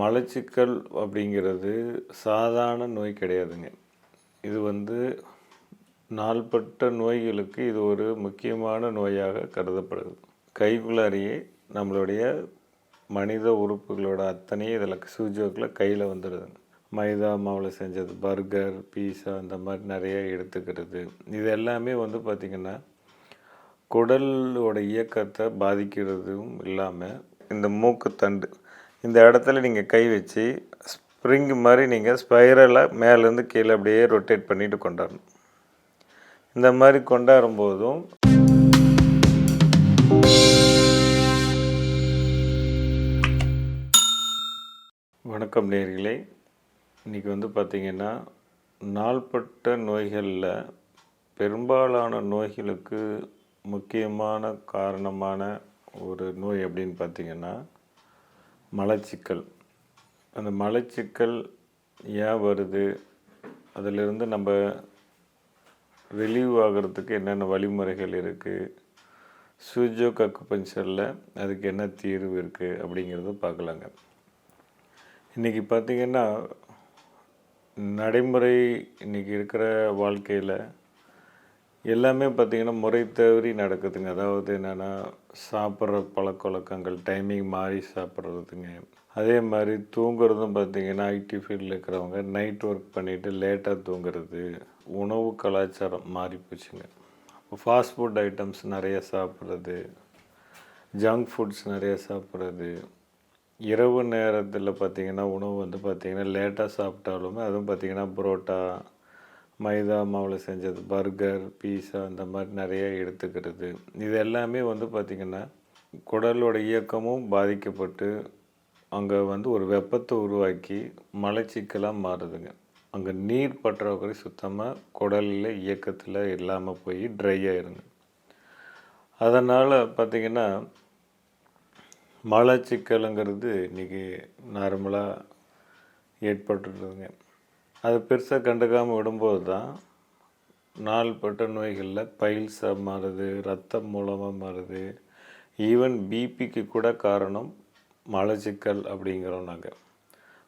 மலச்சிக்கல் அப்படிங்கிறது சாதாரண நோய் கிடையாதுங்க. இது வந்து நாள்பட்ட நோய்களுக்கு இது ஒரு முக்கியமான நோயாக கருதப்படுது. கைக்குள்ளாரியே நம்மளுடைய மனித உறுப்புகளோட அத்தனையும் இதில் சூஜோக்கில் கையில் வந்துடுதுங்க மைதா மாவில் செஞ்சது பர்கர் பீஸா இந்த மாதிரி நிறைய எடுத்துக்கிறது. இது எல்லாமே வந்து பார்த்திங்கன்னா குடலோட இயக்கத்தை பாதிக்கிறதும் இல்லாமல் இந்த மூக்குத்தண்டு இந்த இடத்துல நீங்கள் கை வச்சு ஸ்ப்ரிங் மாதிரி நீங்கள் ஸ்பைரலாக மேலேருந்து கீழே அப்படியே ரொட்டேட் பண்ணிட்டு கொண்டாடணும். இந்த மாதிரி கொண்டாடும் போதும் வணக்கம் நேர்களே. இன்றைக்கி வந்து பார்த்திங்கன்னா நாள்பட்ட நோய்களில் பெரும்பாலான நோய்களுக்கு முக்கியமான காரணமான ஒரு நோய் அப்படின்னு பார்த்திங்கன்னா மலச்சிக்கல். அந்த மலச்சிக்கல் ஏன் வருது? அதிலிருந்து நம்ம ரிலீவ் ஆகிறதுக்கு என்னென்ன வழிமுறைகள் இருக்குது சூஜோ கக்கு பஞ்சரில் அதுக்கு என்ன தீர்வு இருக்குது அப்படிங்கிறத பார்க்கலாங்க. இன்றைக்கி பார்த்திங்கன்னா நடைமுறை இன்றைக்கி இருக்கிற வாழ்க்கையில் எல்லாமே பார்த்திங்கன்னா முறை தவறி நடக்குதுங்க. அதாவது என்னென்னா சாப்பிட்ற பழக்க வழக்கங்கள் டைமிங் மாறி சாப்பிட்றதுங்க. அதே மாதிரி தூங்குறதும் பார்த்திங்கன்னா ஐடி ஃபீல்டில் இருக்கிறவங்க நைட் ஒர்க் பண்ணிவிட்டு லேட்டாக தூங்குறது உணவு கலாச்சாரம் மாறி போச்சுங்க. ஃபாஸ்ட் ஃபுட் ஐட்டம்ஸ் நிறைய சாப்பிட்றது ஜங்க் ஃபுட்ஸ் நிறைய சாப்பிட்றது இரவு நேரத்தில் பார்த்திங்கன்னா உணவு வந்து பார்த்திங்கன்னா லேட்டாக சாப்பிட்டாலுமே அதுவும் பார்த்திங்கன்னா புரோட்டா மைதா மாவில் செஞ்சது பர்கர் பீஸா இந்த மாதிரி நிறைய எடுத்துக்கிறது. இது எல்லாமே வந்து பார்த்திங்கன்னா குடலோட இயக்கமும் பாதிக்கப்பட்டு அங்கே வந்து ஒரு வெப்பத்தை உருவாக்கி மலச்சிக்கலாக மாறுதுங்க. அங்கே நீர் பற்றாக்குறை சுத்தமாக குடலில் இயக்கத்தில் இல்லாமல் போய் ட்ரை ஆயிருங்க. அதனால் பார்த்திங்கன்னா மலச்சிக்கலுங்கிறது இன்றைக்கி நார்மலாக ஏற்பட்டுருதுங்க. அது பெருசாக கண்டுக்காமல் விடும்போது தான் நாள்பட்ட நோய்களில் பைல்ஸாக மாறுது ரத்தம் மூலமாக மாறுது. ஈவன் பிபிக்கு கூட காரணம் மலச்சிக்கல் அப்படிங்கிறோம் நாங்கள்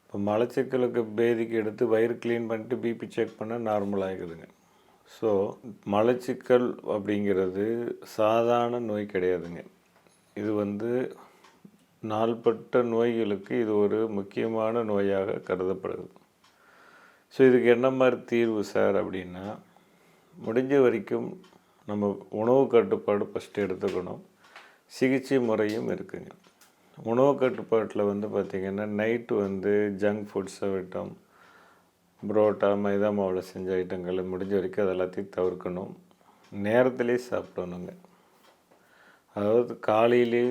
இப்போ மலச்சிக்கலுக்கு பேதிக்கு எடுத்து வயிறு க்ளீன் பண்ணிட்டு பிபி செக் பண்ணால் நார்மல் ஆகிடுதுங்க ஸோ மலச்சிக்கல் அப்படிங்கிறது சாதாரண நோய் கிடையாதுங்க. இது வந்து நாள்பட்ட நோய்களுக்கு இது ஒரு முக்கியமான நோயாக கருதப்படுது. ஸோ இதுக்கு என்ன மாதிரி தீர்வு சார் அப்படின்னா முடிஞ்ச வரைக்கும் நம்ம உணவு கட்டுப்பாடு ஃபஸ்ட்டு எடுத்துக்கணும். சிகிச்சை முறையும் இருக்குங்க. உணவு கட்டுப்பாட்டில் வந்து பார்த்திங்கன்னா நைட்டு வந்து ஜங்க் ஃபுட்ஸை விட்டோம். புரோட்டா மைதா மாவில் செஞ்ச ஐட்டங்களை முடிஞ்ச வரைக்கும் அது எல்லாத்தையும் தவிர்க்கணும். நேரத்திலே சாப்பிடணுங்க. அதாவது காலையிலே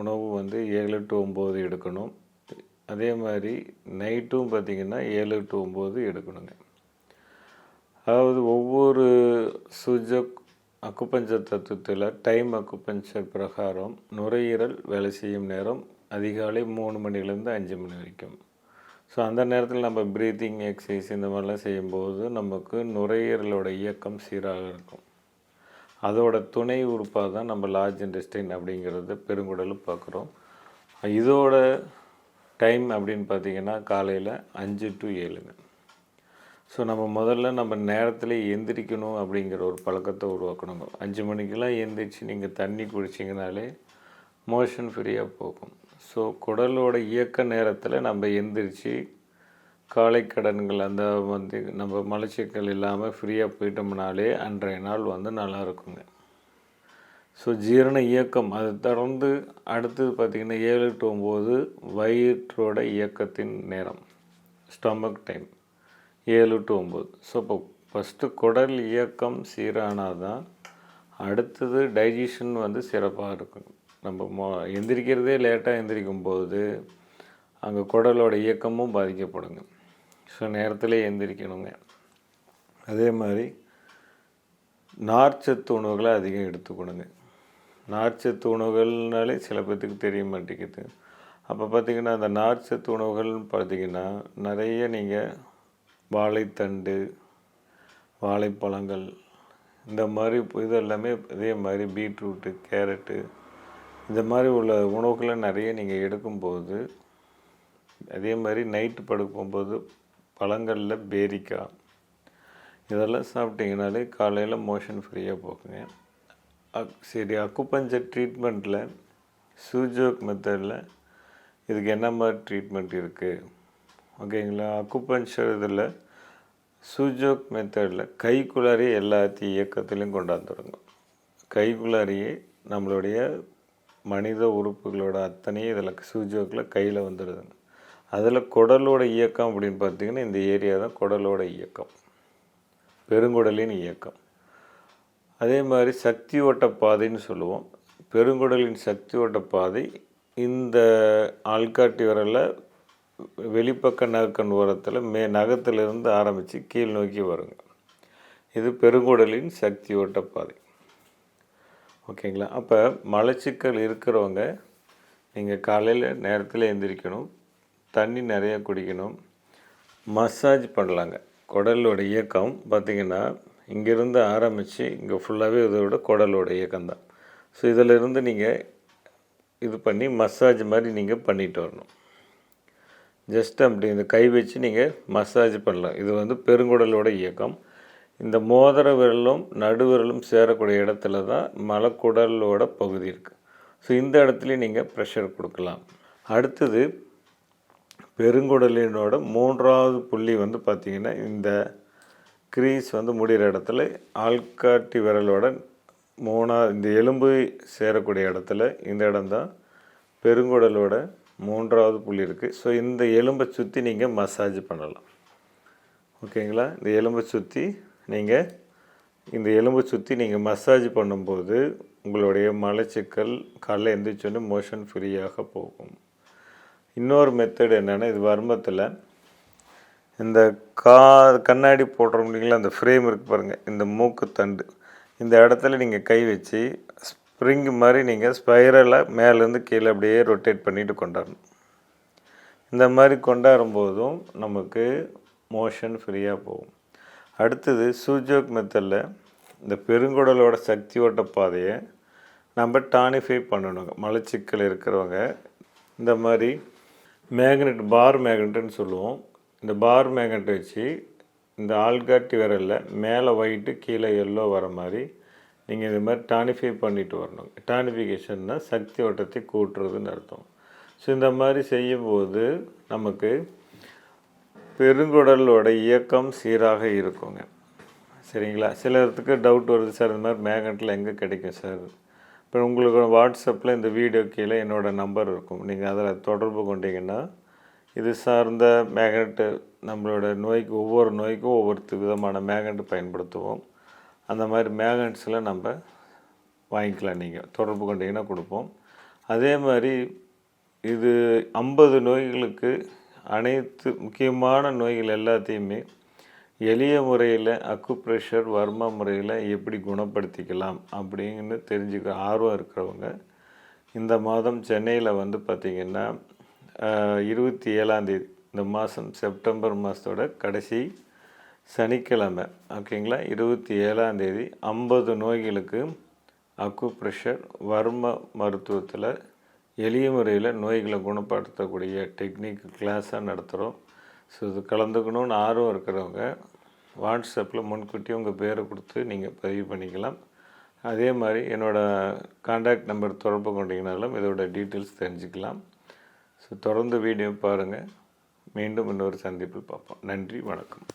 உணவு வந்து ஏழு டு ஒம்பது எடுக்கணும். அதே மாதிரி நைட்டும் பார்த்திங்கன்னா ஏழு டு ஒம்பது எடுக்கணுங்க. அதாவது ஒவ்வொரு சுஜக் அக்குப்பஞ்சர் தத்துவத்தில் டைம் அக்குப்பஞ்சர் பிரகாரம் நுரையீரல் வேலை செய்யும் நேரம் அதிகாலை மூணு மணிலேருந்து அஞ்சு மணி வரைக்கும். ஸோ அந்த நேரத்தில் நம்ம ப்ரீத்திங் எக்ஸசைஸ் இந்த மாதிரிலாம் செய்யும்போது நமக்கு நுரையீரலோட இயக்கம் சீராக இருக்கும். அதோட துணை உறுப்பாக தான் நம்ம லார்ஜ் இன்டெஸ்டைன் அப்படிங்கிறது பெருங்குடலும் பார்க்குறோம். இதோட டைம் அப்படின்னு பார்த்தீங்கன்னா காலையில் அஞ்சு டு ஏழுங்க. ஸோ நம்ம முதல்ல நம்ம நேரத்தில் எந்திரிக்கணும் அப்படிங்கிற ஒரு பழக்கத்தை உருவாக்கணுங்க. அஞ்சு மணிக்கெல்லாம் எந்திரிச்சு நீங்கள் தண்ணி குடிச்சிங்கனாலே மோஷன் ஃப்ரீயாக போகும். ஸோ குடலோட இயக்க நேரத்தில் நம்ம எந்திரிச்சு காலை கடன்கள் அந்த வந்து நம்ம மலச்சிக்கல் இல்லாமல் ஃப்ரீயாக போயிட்டோம்னாலே அன்றைய நாள் வந்து நல்லா இருக்குங்க. ஸோ ஜீரண இயக்கம் அதை தொடர்ந்து அடுத்தது பார்த்திங்கன்னா ஏழு டு ஒம்பது வயிற்றோட இயக்கத்தின் நேரம் ஸ்டொமக் டைம் ஏழு டு ஒம்பது. ஸோ இப்போ ஃபஸ்ட்டு குடல் இயக்கம் சீரானால் தான் அடுத்தது டைஜஷன் வந்து சிறப்பாக இருக்கும். நம்ம மொ எந்திரிக்கிறதே லேட்டாக எந்திரிக்கும் போது அங்கே குடலோட இயக்கமும் பாதிக்கப்படுங்க. ஸோ நேரத்தில் எந்திரிக்கணுங்க. அதே மாதிரி நார்ச்சத்து உணவுகளை அதிகம் எடுத்துக்கணுங்க. நார்ச்சத்து உணவுகள்னாலே சில பேர்த்துக்கு தெரிய மாட்டேங்குது அப்போ பார்த்திங்கன்னா அந்த நார்ச்சத்து உணவுகள்னு பார்த்திங்கன்னா நிறைய நீங்கள் வாழைத்தண்டு வாழைப்பழங்கள் இந்த மாதிரி இதெல்லாமே இதே மாதிரி பீட்ரூட்டு கேரட்டு இந்த மாதிரி உள்ள உணவுகளை நிறைய நீங்கள் எடுக்கும்போது அதே மாதிரி நைட்டு படுக்கும்போது பழங்களில் பேரிக்காய் இதெல்லாம் சாப்பிட்டீங்கனாலே காலையில் மோஷன் ஃப்ரீயாக போக்குங்க சரி அக்குப்பஞ்சர் ட்ரீட்மெண்ட்டில் சூஜோக் மெத்தடில் இதுக்கு என்ன மாதிரி ட்ரீட்மெண்ட் இருக்குது ஓகேங்களா அக்குப்பஞ்சர் இதில் சூஜோக் மெத்தடில் கைக்குள்ளாரியே எல்லாத்தையும் இயக்கத்திலையும் கொண்டாந்துருங்க கைக்குள்ளாரியே நம்மளுடைய மனித உறுப்புகளோட அத்தனையும் இதில் சூஜோக்கில் கையில் வந்துடுதுங்க அதில் குடலோட இயக்கம் அப்படின்னு பார்த்தீங்கன்னா இந்த ஏரியா தான் குடலோட இயக்கம். பெருங்குடலின் இயக்கம். அதே மாதிரி சக்தி ஓட்ட பாதைன்னு சொல்லுவோம். பெருங்குடலின் சக்தி ஓட்ட பாதை இந்த ஆள்காட்டி விரலில் வெளிப்பக்க நகக்கண் ஓரத்தில் மே நகத்திலிருந்து ஆரம்பித்து கீழ் நோக்கி வருங்க. இது பெருங்குடலின் சக்தி ஓட்ட பாதை ஓகேங்களா? அப்போ மலச்சிக்கல் இருக்கிறவங்க நீங்கள் காலையில் நேரத்தில் எந்திரிக்கணும். தண்ணி நிறைய குடிக்கணும். மசாஜ் பண்ணலாங்க. குடலோட இயக்கம் பார்த்திங்கன்னா இங்கேருந்து ஆரம்பித்து இங்கே ஃபுல்லாகவே இதோட குடலோட இயக்கம் தான் ஸோ இதிலிருந்து நீங்கள் இது பண்ணி மசாஜ் மாதிரி நீங்கள் பண்ணிட்டு வரணும். ஜஸ்ட் அப்படி இந்த கை வச்சு நீங்கள் மசாஜ் பண்ணலாம். இது வந்து பெருங்குடலோட இயக்கம். இந்த மோதிர விரலும் நடுவிரலும் சேரக்கூடிய இடத்துல தான் மலக்குடலோட பகுதி இருக்குது ஸோ இந்த இடத்துலையும் நீங்கள் ப்ரெஷர் கொடுக்கலாம். அடுத்தது பெருங்குடலினோட மூன்றாவது புள்ளி வந்து பார்த்திங்கன்னா இந்த க்ரீஸ் வந்து முடிகிற இடத்துல ஆள்காட்டி விரலோட மூணாவது இந்த எலும்பு சேரக்கூடிய இடத்துல இந்த இடம்தான். பெருங்குடலோட மூன்றாவது புள்ளி இருக்குது ஸோ இந்த எலும்பை சுற்றி நீங்கள் மசாஜ் பண்ணலாம். ஓகேங்களா? இந்த எலும்பை சுற்றி நீங்கள் இந்த எலும்பை சுற்றி நீங்கள் மசாஜ் பண்ணும்போது உங்களுடைய மலச்சிக்கல் காலைல எந்திரிச்சோன்னு மோஷன் ஃப்ரீயாக போகும். இன்னொரு மெத்தட் என்னென்னா இது வர்மத்தில் இந்த கா கண்ணாடி போடுறோம் இல்லைங்களா அந்த ஃப்ரேம் இருக்குது பாருங்கள் இந்த மூக்கு தண்டு. இந்த இடத்துல நீங்கள் கை வச்சு ஸ்ப்ரிங் மாதிரி நீங்கள் ஸ்பைரலாக மேலேருந்து கீழே அப்படியே ரொட்டேட் பண்ணிட்டு கொண்டாடணும். இந்த மாதிரி கொண்டாடும் போதும் நமக்கு மோஷன் ஃப்ரீயாக போகும். அடுத்தது சூஜோக் மெத்தடில் இந்த பெருங்குடலோட சக்தி ஓட்ட பாதையை நம்ம டானிஃபை பண்ணணுங்க. மலச்சிக்கல் இருக்கிறவங்க இந்த மாதிரி மேக்னெட் பார் மேக்னெட்டுன்னு சொல்லுவோம். இந்த பார் மேக்னெட் வச்சு இந்த ஆள்காட்டி விரலில் மேலே ஒயிட்டு கீழே எல்லோ வர மாதிரி நீங்கள் இது மாதிரி டானிஃபை பண்ணிட்டு வரணும். டானிஃபிகேஷன்னா சக்தி ஓட்டத்தை கூட்டுறதுன்னு அர்த்தம். ஸோ இந்த மாதிரி செய்யும்போது நமக்கு பெருங்குடலோட இயக்கம் சீராக இருக்குங்க. சரிங்களா? சிலருக்கு டவுட் வருது சார் இந்த மாதிரி மேக்னெட்டில் எங்கே கிடைக்கும் சார்? இப்போ உங்களுக்கு வாட்ஸ்அப்பில் இந்த வீடியோ கீழே என்னோடய நம்பர் இருக்கும். நீங்கள் அதில் தொடர்பு கொண்டீங்கன்னா இது சார்ந்த மேக்னெட்டு நம்மளோட நோய்க்கு ஒவ்வொரு நோய்க்கும் ஒவ்வொரு விதமான மேக்னெட் பயன்படுத்துவோம். அந்த மாதிரி மேக்னெட்ஸில் நம்ம வாங்கிக்கலாம் நீங்கள் தொடர்பு கொண்டீங்கன்னா கொடுப்போம். அதே மாதிரி இது ஐம்பது நோய்களுக்கு அனைத்து முக்கியமான நோய்கள் எல்லாத்தையுமே எளிய முறையில் அக்குப்ரெஷர் வர்ம முறையில் எப்படி குணப்படுத்திக்கலாம் அப்படின்னு தெரிஞ்சுக்க ஆர்வம் இருக்கிறவங்க இந்த மாதம் சென்னையில் வந்து பார்த்திங்கன்னா இருபத்தி ஏழாந்தேதி இந்த மாதம் செப்டம்பர் மாதத்தோட கடைசி சனிக்கிழமை. ஓகேங்களா இருபத்தி ஏழாந்தேதி ஐம்பது நோய்களுக்கு அக்குப்ரெஷர் வர்ம மருத்துவத்தில் எளிய முறையில் நோய்களை குணப்படுத்தக்கூடிய டெக்னிக் கிளாஸாக நடத்துகிறோம் ஸோ இது கலந்துக்கணும்னு ஆர்வம் இருக்கிறவங்க வாட்ஸ்அப்பில் முன்கூட்டி உங்கள் பேரை கொடுத்து நீங்கள் பதிவு பண்ணிக்கலாம். அதே மாதிரி என்னோடய காண்டாக்ட் நம்பர் தொடர்பு கொண்டீங்கனாலும் இதோட டீட்டெயில்ஸ் தெரிஞ்சுக்கலாம். ஸோ தொடர்ந்து வீடியோ பாருங்கள் மீண்டும் இன்னொரு சந்திப்பில் பார்ப்போம். நன்றி வணக்கம்.